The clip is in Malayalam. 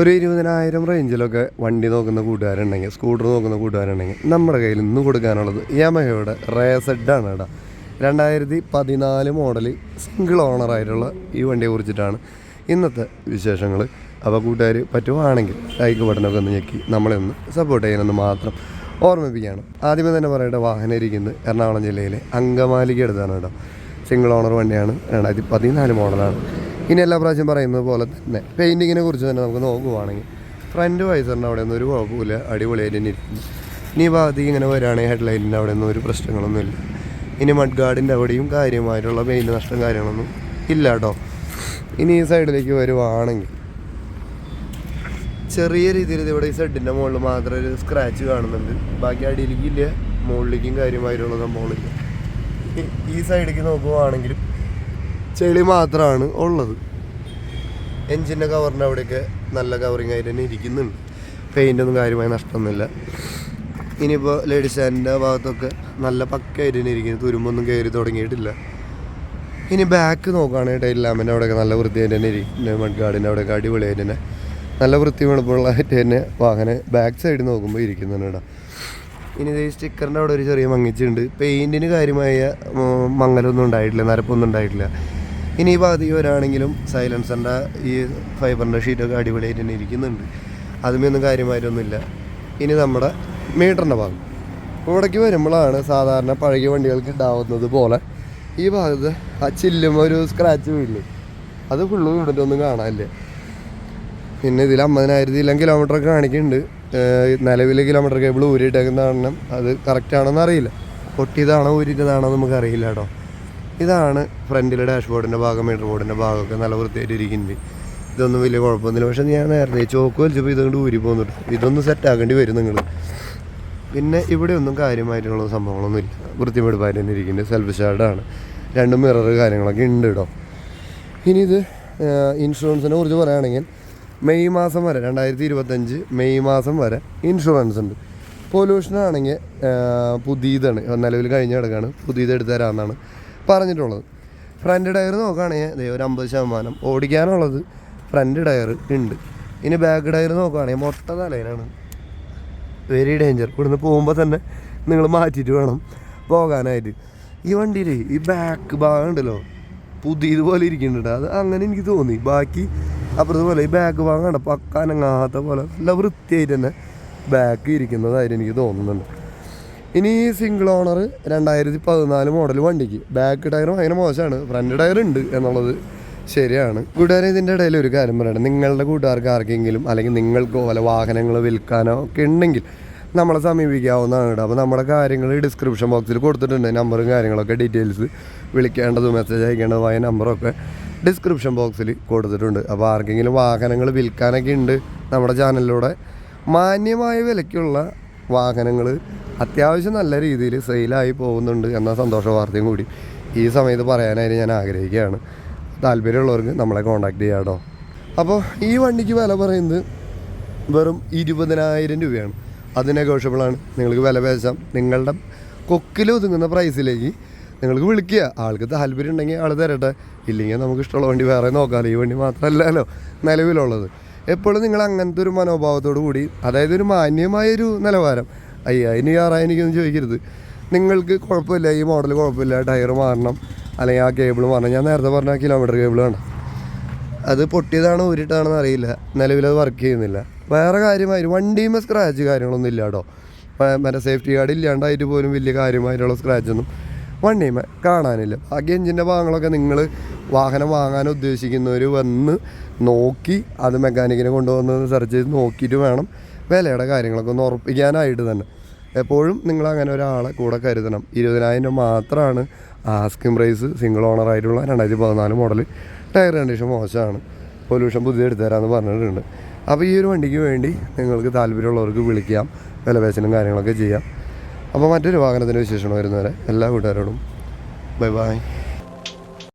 ഒരു ഇരുപതിനായിരം റേഞ്ചിലൊക്കെ വണ്ടി നോക്കുന്ന കൂട്ടുകാരുണ്ടെങ്കിൽ സ്കൂട്ടർ നോക്കുന്ന കൂട്ടുകാരുണ്ടെങ്കിൽ നമ്മുടെ കയ്യിൽ ഇന്ന് കൊടുക്കാനുള്ളത് യമഹയുടെ റേസെഡാണ് കേട്ടോ. രണ്ടായിരത്തി പതിനാല് മോഡൽ സിംഗിൾ ഓണറായിട്ടുള്ള ഈ വണ്ടിയെ കുറിച്ചിട്ടാണ് ഇന്നത്തെ വിശേഷങ്ങൾ. അപ്പോൾ കൂട്ടുകാർ പറ്റുവാണെങ്കിൽ ലൈക്ക് ബട്ടനൊക്കെ ഒന്ന് ഞെക്കി നമ്മളെ ഒന്ന് സപ്പോർട്ട് ചെയ്യാനൊന്ന് മാത്രം ഓർമ്മിപ്പിക്കുകയാണ്. ആദ്യമേ തന്നെ പറയട്ടെ വാഹനം ഇരിക്കുന്നത് എറണാകുളം ജില്ലയിലെ അങ്കമാലിക്ക് അടുത്താണ് കേട്ടോ. സിംഗിൾ ഓണർ വണ്ടിയാണ് രണ്ടായിരത്തി പതിനാല് മോഡലാണ് ഇനി എല്ലാ പ്രാവശ്യം പറയുന്നത് പോലെ തന്നെ. പെയിന്റിങ്ങിനെ കുറിച്ച് തന്നെ നമുക്ക് നോക്കുവാണെങ്കിൽ ഫ്രണ്ട് വൈസറിന്റെ അവിടെ ഒന്നും ഒരു കുഴപ്പമില്ല. അടിപൊളിയായിട്ട് തന്നെ ഇനി ഭാഗത്തേക്ക് ഇങ്ങനെ വരികയാണെങ്കിൽ ഹെഡ്ലൈറ്റിന്റെ അവിടെ ഒന്നും ഒരു പ്രശ്നങ്ങളൊന്നുമില്ല. ഇനി മഡ് ഗാർഡിന്റെ അവിടെയും കാര്യമായിട്ടുള്ള പെയിന്റ് നഷ്ടം കാര്യങ്ങളൊന്നും ഇല്ല കേട്ടോ. ഇനി ഈ സൈഡിലേക്ക് വരുവാണെങ്കിൽ ചെറിയ രീതിയിൽ ഇവിടെ ഈ സെഡിന്റെ മുകളിൽ മാത്രം ഒരു സ്ക്രാച്ച് കാണുന്നുണ്ട്. ബാക്കി അടിയിലേക്കില്ല മുകളിലേക്കും കാര്യമായിട്ടുള്ള സംഭവങ്ങളില്ല. ഈ സൈഡിലേക്ക് നോക്കുവാണെങ്കിലും ചെളി മാത്രമാണ് ഉള്ളത്. എൻജിന്റെ കവറിന്റെ അവിടെയൊക്കെ നല്ല കവറിങ് ആയിട്ട് തന്നെ ഇരിക്കുന്നുണ്ട്. പെയിന്റൊന്നും കാര്യമായി നഷ്ടമൊന്നുമില്ല. ഇനിയിപ്പോൾ ലേഡീസ് ഹാൻഡിന്റെ ഭാഗത്തൊക്കെ നല്ല പക്കയായിട്ട് തന്നെ ഇരിക്കുന്നു. തുരുമ്പൊന്നും കയറി തുടങ്ങിയിട്ടില്ല. ഇനി ബാക്ക് നോക്കുകയാണെങ്കിൽ ടൈൽ ലാമ്പിന്റെ അവിടെയൊക്കെ നല്ല വൃത്തിയായിട്ട് തന്നെ ഇരിക്കുന്നു. മഡ് ഗാർഡിന്റെ അവിടെയൊക്കെ അടിപൊളിയായിട്ട് തന്നെ നല്ല വൃത്തി വെളുപ്പുള്ളതായിട്ട് തന്നെ വാഹനം ബാക്ക് സൈഡ് നോക്കുമ്പോൾ ഇരിക്കുന്നുണ്ട് കേട്ടോ. ഇനി ഈ സ്റ്റിക്കറിന്റെ അവിടെ ഒരു ചെറിയ മങ്ങിച്ചുണ്ട് പെയിന്റിന് കാര്യമായ മങ്ങലൊന്നും ഉണ്ടായിട്ടില്ല. നരപ്പൊന്നും ഉണ്ടായിട്ടില്ല. ഇനി ഈ ഭാഗത്തേക്ക് വരാണെങ്കിലും സൈലൻസറിന്റെ ഈ ഫൈബറിന്റെ ഷീറ്റൊക്കെ അടിപൊളിയായിട്ട് തന്നെ ഇരിക്കുന്നുണ്ട്. അതുമൊന്നും കാര്യമായിട്ടൊന്നുമില്ല. ഇനി നമ്മുടെ മീറ്ററിന്റെ ഭാഗം. ഇവിടേക്ക് വരുമ്പോഴാണ് സാധാരണ പഴകിയ വണ്ടികൾക്ക് ഉണ്ടാവുന്നത് പോലെ ഈ ഭാഗത്ത് ആ ചില്ലും ഒരു സ്ക്രാച്ച് വീഴില്ലേ? അത് ഫുള്ളും ഇവിടെ ഒന്നും കാണാനില്ല. പിന്നെ ഇതിൽ അമ്പതിനായിരത്തിലും കിലോമീറ്റർ ഒക്കെ കാണിക്കുന്നുണ്ട്. നിലവിൽ കിലോമീറ്റർ കേബിൾ ഊരിയിട്ടേക്കുന്ന കാരണം അത് ആണോ അറിയില്ല. പൊട്ടിയതാണോ ഊരിയിട്ടതാണോ നമുക്ക് അറിയില്ല കേട്ടോ. ഇതാണ് ഫ്രണ്ടിലെ ഡാഷ്ബോർഡിന്റെ ഭാഗം മീറ്റർ ബോർഡിന്റെ ഭാഗമൊക്കെ നല്ല വൃത്തിയായിട്ട് ഇരിക്കുന്നുണ്ട് ഇതൊന്നും വലിയ കുഴപ്പമൊന്നുമില്ല. പക്ഷേ ഞാൻ നേരത്തെ ചോക്ക് വലിച്ചപ്പോൾ ഇതുകൊണ്ട് ഊരി പോകുന്നുണ്ട് ഇതൊന്ന് സെറ്റാക്കേണ്ടി വരും നിങ്ങൾ പിന്നെ ഇവിടെ ഒന്നും കാര്യമായിട്ടുള്ള സംഭവങ്ങളൊന്നുമില്ല വൃത്തിമെടുപ്പായിട്ട് തന്നെ ഇരിക്കുന്നുണ്ട്. സെൽഫ് ഷാർഡാണ് രണ്ട് മിറർ കാര്യങ്ങളൊക്കെ ഉണ്ട് കേട്ടോ ഇനി ഇത് ഇൻഷുറൻസിനെ കുറിച്ച് പറയുകയാണെങ്കിൽ മെയ് മാസം വരെ രണ്ടായിരത്തി ഇരുപത്തഞ്ച് മെയ് മാസം വരെ ഇൻഷുറൻസ് ഉണ്ട്. പൊല്യൂഷൻ ആണെങ്കിൽ പുതിയതാണ്. നിലവിൽ കഴിഞ്ഞ പുതിയത് എടുത്തു തരാമെന്നാണ്. പറഞ്ഞിട്ടുള്ളത്. ഫ്രണ്ട് ടയർ നോക്കുകയാണെങ്കിൽ ഒരു അമ്പത് ശതമാനം ഓടിക്കാനുള്ളത് ഫ്രണ്ട് ടയർ ഉണ്ട്. ഇനി ബാക്ക് ടയർ നോക്കുകയാണെങ്കിൽ മൊട്ട തലയിലാണ്. വെരി ഡേഞ്ചർ ഇവിടുന്ന് പോകുമ്പോൾ തന്നെ നിങ്ങൾ മാറ്റിയിട്ട് വേണം പോകാനായിട്ട്. ഈ വണ്ടിയിൽ ഈ ബാക്ക് ഭാഗം ഉണ്ടല്ലോ പുതിയതുപോലെ ഇരിക്കുന്നുണ്ട്. അത് അങ്ങനെ എനിക്ക് തോന്നി. ബാക്കി അപ്പുറത്തെ പോലെ ഈ ബാക്ക് ഭാഗം കണ്ട പക്കാനങ്ങാത്ത പോലെ നല്ല വൃത്തിയായിട്ട് തന്നെ ബാക്ക് ഇരിക്കുന്നതായിട്ട് എനിക്ക് തോന്നുന്നുണ്ട്. ഇനി ഈ സിംഗിൾ ഓണർ രണ്ടായിരത്തി പതിനാല് മോഡൽ വണ്ടിക്ക്. ബാക്ക് ടയർ ഭയങ്കര മോശമാണ്. ഫ്രണ്ട് ടയർ ഉണ്ട് എന്നുള്ളത് ശരിയാണ്. കൂട്ടുകാരെ ഇതിന്റെ ഇടയിൽ ഒരു കാര്യം പറയണം നിങ്ങളുടെ കൂട്ടുകാർക്ക് ആർക്കെങ്കിലും അല്ലെങ്കിൽ നിങ്ങൾക്കോ വല്ല വാഹനങ്ങൾ വിൽക്കാനോ ഒക്കെ ഉണ്ടെങ്കിൽ നമ്മളെ സമീപിക്കാവുന്നതാണ് കേട്ടോ. അപ്പോൾ നമ്മുടെ കാര്യങ്ങൾ ഡിസ്ക്രിപ്ഷൻ ബോക്സിൽ കൊടുത്തിട്ടുണ്ട്. നമ്പറും കാര്യങ്ങളൊക്കെ ഡീറ്റെയിൽസ് വിളിക്കേണ്ടതും മെസ്സേജ് അയക്കേണ്ടതുമായ നമ്പറൊക്കെ ഡിസ്ക്രിപ്ഷൻ ബോക്സിൽ കൊടുത്തിട്ടുണ്ട്. അപ്പോൾ ആർക്കെങ്കിലും വാഹനങ്ങൾ വിൽക്കാനൊക്കെ ഉണ്ട് നമ്മുടെ ചാനലിലൂടെ മാന്യമായ വിലയ്ക്കുള്ള വാഹനങ്ങൾ അത്യാവശ്യം നല്ല രീതിയിൽ സെയിലായി പോകുന്നുണ്ട് എന്ന സന്തോഷ വാർത്തയും കൂടി. ഈ സമയത്ത് പറയാനായിട്ട് ഞാൻ ആഗ്രഹിക്കുകയാണ്. താല്പര്യമുള്ളവർക്ക് നമ്മളെ കോൺടാക്റ്റ് ചെയ്യാം കേട്ടോ. അപ്പോൾ ഈ വണ്ടിക്ക് വില പറയുന്നത് വെറും ഇരുപതിനായിരം രൂപയാണ്. അത് നെഗോഷ്യബിളാണ് നിങ്ങൾക്ക് വില പേശാം. നിങ്ങളുടെ കൊക്കിൽ ഒതുങ്ങുന്ന പ്രൈസിലേക്ക് നിങ്ങൾക്ക് വിളിക്കുക. ആൾക്ക് താല്പര്യം ഉണ്ടെങ്കിൽ ആൾ തരട്ടെ. ഇല്ലെങ്കിൽ നമുക്ക് ഇഷ്ടമുള്ള വണ്ടി വേറെ നോക്കാമല്ലോ ഈ വണ്ടി മാത്രമല്ലല്ലോ നിലവിലുള്ളത്. എപ്പോഴും നിങ്ങൾ അങ്ങനത്തെ ഒരു മനോഭാവത്തോടു കൂടി അതായത് ഒരു മാന്യമായൊരു നിലവാരം അയ്യായിരം ആറായിരം എനിക്കൊന്നും ചോദിക്കരുത്. നിങ്ങൾക്ക് കുഴപ്പമില്ല ഈ മോഡൽ കുഴപ്പമില്ല ടയർ മാറണം അല്ലെങ്കിൽ ആ കേബിൾ മാറണം. ഞാൻ നേരത്തെ പറഞ്ഞ കിലോമീറ്റർ കേബിൾ വേണം അത് പൊട്ടിയതാണോ ഊരിട്ടാണെന്ന് അറിയില്ല. നിലവിലത് വർക്ക് ചെയ്യുന്നില്ല. വേറെ കാര്യമായി വണ്ടിയുമേ സ്ക്രാച്ച് കാര്യങ്ങളൊന്നും ഇല്ല കേട്ടോ. മറ്റേ സേഫ്റ്റി ഗാർഡ് ഇല്ലാണ്ടായിട്ട് പോലും വലിയ കാര്യമായിട്ടുള്ള സ്ക്രാച്ചൊന്നും വണ്ടിയുമേ കാണാനില്ല. ബാക്കി എഞ്ചിന്റെ ഭാഗങ്ങളൊക്കെ നിങ്ങൾ വാഹനം വാങ്ങാൻ ഉദ്ദേശിക്കുന്നവർ വന്ന് നോക്കി അത് മെക്കാനിക്കിനെ കൊണ്ടുവന്ന് സെർച്ച് ചെയ്ത് നോക്കിയിട്ട് വേണം. വിലയുടെ കാര്യങ്ങളൊക്കെ ഒന്ന് ഉറപ്പിക്കാനായിട്ട് തന്നെ. എപ്പോഴും നിങ്ങൾ അങ്ങനെ ഒരാളെ കൂടെ കരുതണം. ഇരുപതിനായിരം രൂപ മാത്രമാണ് ആസ്കിം പ്രൈസ് സിംഗിൾ ഓണറായിട്ടുള്ള രണ്ടായിരത്തി പതിനാല് മോഡൽ ടയർ കണ്ടീഷൻ മോശമാണ്. പൊല്യൂഷൻ പുതിയ എടുത്തുതരാമെന്ന് പറഞ്ഞിട്ടുണ്ട്. അപ്പോൾ ഈ ഒരു വണ്ടിക്ക് വേണ്ടി നിങ്ങൾക്ക് താല്പര്യമുള്ളവർക്ക് വിളിക്കാം. വിലപേശലും കാര്യങ്ങളൊക്കെ ചെയ്യാം. അപ്പോൾ മറ്റൊരു വാഹനത്തിന്റെ വിശേഷണം വരുന്നവരെ എല്ലാ കൂട്ടുകാരോടും ബൈ ബൈ.